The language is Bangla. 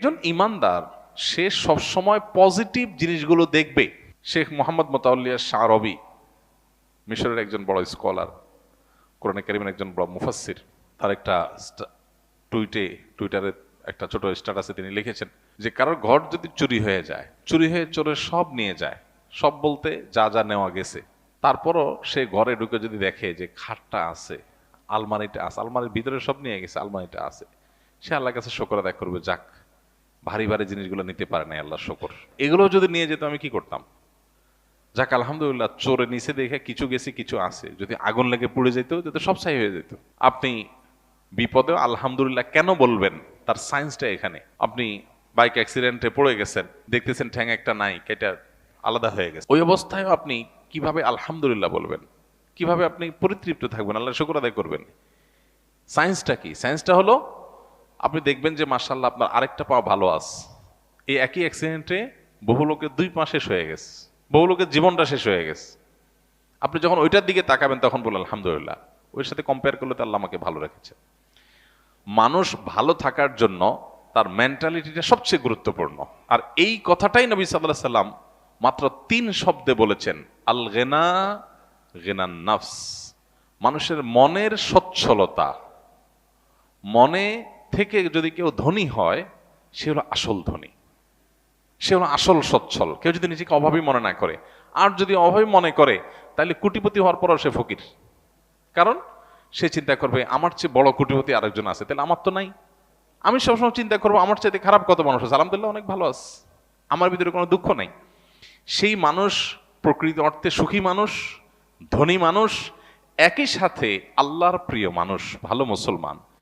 একজন ইমানদার, সে সবসময় পজিটিভ জিনিসগুলো দেখবে। শেখ মোহাম্মদ মোতাউল্লিয়া শাহ রবি মিশরের একজন বড় স্কলার কোরআনে কারিমের একজন বড় মুফাসসির, তার একটা টুইটে, টুইটারে একটা ছোট স্ট্যাটাসে তিনি লিখেছেন যে, কারোর ঘর যদি চুরি হয়ে যায়, চুরি হয়ে চোরে সব নিয়ে যায়, সব বলতে যা যা নেওয়া গেছে, তারপরও সে ঘরে ঢুকে যদি দেখে যে খাটটা আছে, আলমারিটা আছে, আলমারির ভিতরে সব নিয়ে গেছে, আলমারিটা আছে, সে আল্লাহ কাছে শকর আদায় করবে, যাক ভারী ভারী জিনিসগুলো নিতে পারে না আল্লাহ শকর। এগুলো যদি নিয়ে যেত, আমি কি করতাম? যাক, আলহামদুলিল্লাহ, চোরে নিচে দেখে কিছু গেছে, কিছু আছে। যদি আগুন লেগে পুড়ে যেত তাতে সব ছাই হয়ে যেত। আপনি বিপদে আলহামদুলিল্লাহ, কেন বলবেন? তার সায়েন্সটা এখানে। আপনি বাইক অ্যাক্সিডেন্টে পড়ে গেছেন, দেখতেছেন ঠ্যাং একটা নাই কেটা আলাদা হয়ে গেছে। ওই অবস্থায় আপনি কীভাবে আলহামদুলিল্লাহ বলবেন? কীভাবে আপনি পরিতৃপ্ত থাকবেন? আল্লাহ শুকর আদায় করবেন? সায়েন্সটা কি? সায়েন্সটা হলো আপনি দেখবেন যে মার্শাল্লাহ আপনার আরেকটা পা ভালো আছে। এই একই অ্যাক্সিডেন্টে বহু লোকের দুই পা শেষ হয়ে গেছে। বহু লোকের জীবনটা শেষ হয়ে গেছে। আপনি যখন ওইটার দিকে তাকাবেন তখন বলেন আলহামদুলিল্লাহ। ওর সাথে কম্পেয়ার করলে তো আল্লাহ আমাকে ভালো রেখেছে। মানুষ ভালো থাকার জন্য তার মেন্টালিটিটা সবচেয়ে গুরুত্বপূর্ণ। আর এই কথাটাই নবী সাল্লাহ সাল্লাম মাত্র তিন শব্দে বলেছেন আল গেনা গেনান নাফস। মানুষের মনের সচ্ছলতা, মনে থেকে যদি কেউ ধনী হয়, সে হলো আসল ধনী। সে হলো আসল সচ্ছল। কেউ যদি নিজেকে অভাবী মনে না করে। আর যদি অভাবী মনে করে, তাহলে কুটিপতি হওয়ার পরও সে ফকির। কারণ সে চিন্তা করবে, আমার চেয়ে বড় কোটিপতি আরেকজন আছে, তাহলে আমার তো নাই। আমি সবসময় চিন্তা করব, আমার চাইতে খারাপ কত মানুষ আছে? আলহামদুলিল্লাহ অনেক ভালো আছে। আমার ভিতরে কোনো দুঃখ নাই। সেই মানুষ, প্রকৃত অর্থে সুখী মানুষ, ধনী মানুষ, একই সাথে আল্লাহর প্রিয় মানুষ, ভালো মুসলমান।